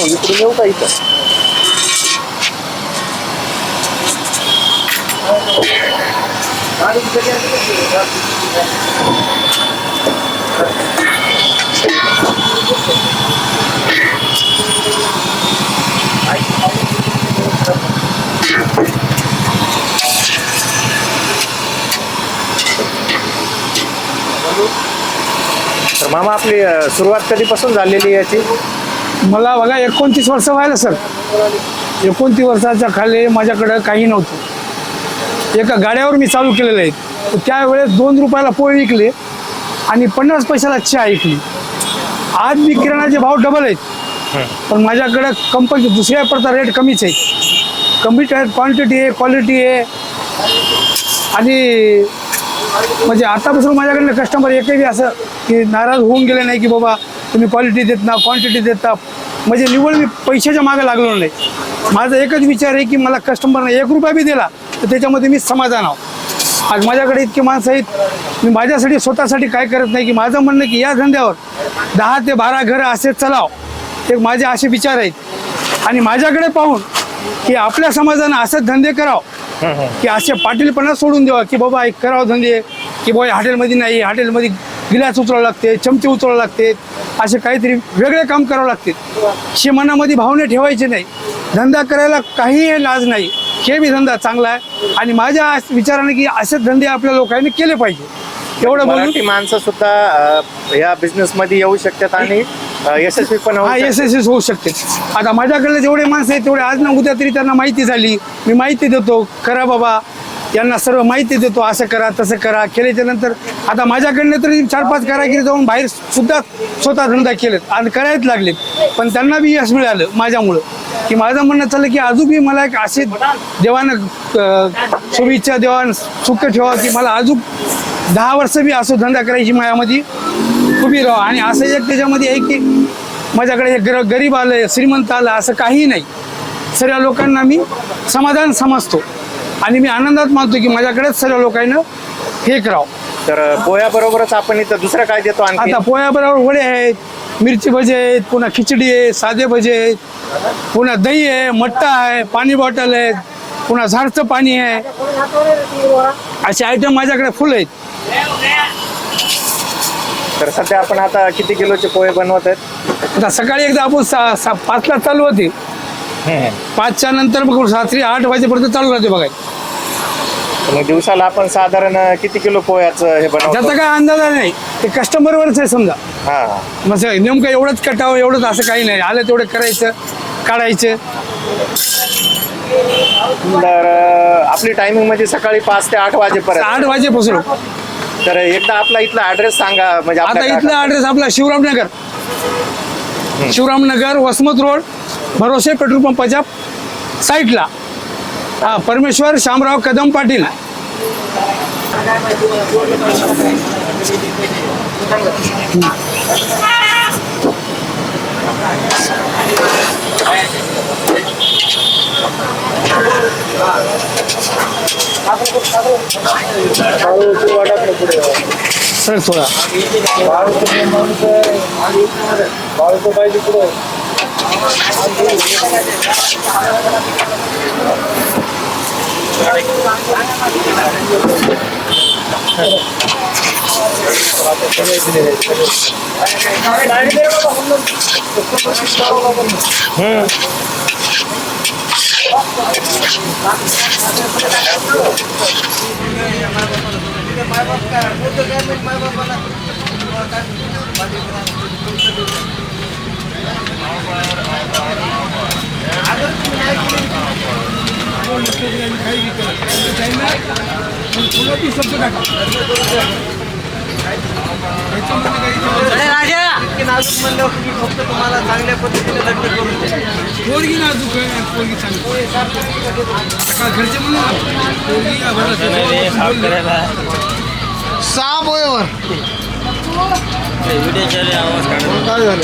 मग इकडून येऊ का इथं? तर मामा आपली अं, सुरुवात कधीपासून झालेली याची? मला बघा एकोणतीस वर्ष व्हायला सर. एकोणतीस वर्षाच्या खाली माझ्याकडं काही नव्हतं. एका गाड्यावर मी चालू केलेलं आहे. त्यावेळेस दोन रुपयाला पोळी विकले आणि पन्नास पैशाला चहा ऐकली आज मी किराणाचे भाव डबल आहेत. पण माझ्याकडं कंपनी दुसऱ्या प्रकार रेट कमीच आहे. कमी क्वांटिटी आहे क्वालिटी आहे. आणि म्हणजे आतापासून माझ्याकडनं कस्टमर एकही असं की नाराज होऊन गेले नाही की बाबा तुम्ही क्वालिटी देत ना क्वांटिटी देता म्हणजे निवड मी पैशाच्या मागे लागलो नाही. माझा एकच विचार आहे की मला कस्टमरने एक रुपया बी दिला तर त्याच्यामध्ये मी समाधान आहो. आज माझ्याकडे इतके माणसं आहेत मी माझ्यासाठी स्वतःसाठी काय करत नाही की माझं म्हणणं की या धंद्यावर दहा ते बारा घरं असे चलाव. एक माझे असे विचार आहेत. आणि माझ्याकडे पाहून की आपल्या समाजानं असंच धंदे करावं की असे पाटीलपणा सोडून द्यावा की बाबा एक करावं धंदे की बाबा हॉटेलमध्ये नाही हॉटेलमध्ये गिलास उचलावं लागते चमचे उचलावं लागते असे काहीतरी वेगळे काम करावं लागते. शे मनामध्ये भावने ठेवायचे नाही. धंदा करायला काहीही लाज नाही. हे बी धंदा चांगला आहे. आणि माझ्या विचाराने की असेच धंदे आपल्या लोकांनी केले पाहिजे. एवढं मराठी माणसं सुद्धा या बिझनेस मध्ये येऊ शकतात आणि यशस्वी पण होऊ हा. यशस्वी होऊ शकते. आता माझ्याकडे जेवढे माणसं आहेत तेवढे आज ना उद्या तरी त्यांना माहिती झाली. मी माहिती देतो. करा बाबा. यांना सर्व माहिती देतो असं करा तसं करा. केल्याच्यानंतर आता माझ्याकडनं तरी चार पाच कारागिरी जाऊन बाहेर सुद्धा स्वतः धंदा केलेत आणि करायच लागले पण त्यांना बी यश मिळालं माझ्यामुळं. की माझं म्हणणं चाललं की अजून बी मला एक असे देवानं शुभेच्छा देवान सुख ठेवा की मला अजून दहा वर्ष बी असं धंदा करायची माझ्यामध्ये उभी राहा. आणि असं एक त्याच्यामध्ये आहे की माझ्याकडे हे गर गरीब आलं श्रीमंत आलं असं काहीही नाही. सर्व लोकांना मी समाधान समजतो. आणि मी आनंदात मानतो की माझ्याकडेच सर्व लोकांना हे करावं. तर पोह्याबरोबरच आपण इथं दुसरं काय देतो आणखी? आता पोह्याबरोबर वडे आहेत मिरची भजे आहेत पुन्हा खिचडी आहे साधे भजे आहेत पुन्हा दही आहे मट्टा आहे पाणी बॉटल आहे पुन्हा झाडचं पाणी आहे. असे आयटम माझ्याकडे फुल आहेत. तर सध्या आपण आता किती किलोचे पोहे बनवत आहेत? आता सकाळी एकदा आपण सा सा पाचला चालू होते. पाचच्या नंतर मग रात्री आठ वाजेपर्यंत चालू राहते बघा. मग दिवसाला आपण साधारण किती किलो पोह्याचं हे बनवतो? त्याचा काय अंदाज नाही. ते कस्टमरवरच आहे समजा. हा. मग नेमकं एवढंच कटावं एवढंच असं काही नाही. आलं तेवढं करायचं काढायचं. तर अं, आपली टायमिंग म्हणजे सकाळी पाच ते आठ वाजेपर्यंत. आठ वाजेपासून. तर एकदा आपला इथला ऍड्रेस सांगा म्हणजे आता आपल्या इथला ॲड्रेस आपला शिवरामनगर. शिवरामनगर वसमत रोड भरोसे पेट्रोल पंपाच्या साईडला. हा परमेश्वर शामराव कदम पाटील. सर थोडा. হুম माय बाप काय बोलतो काय माय बाप मला फक्त तुम्हाला चांगल्या पद्धतीने लग्न करून पोरगी ना पोरगी चांगली. सकाळ घरचे म्हणून पोरगी सहा पोहेवर व्हिडिओ आवाज काय झालं?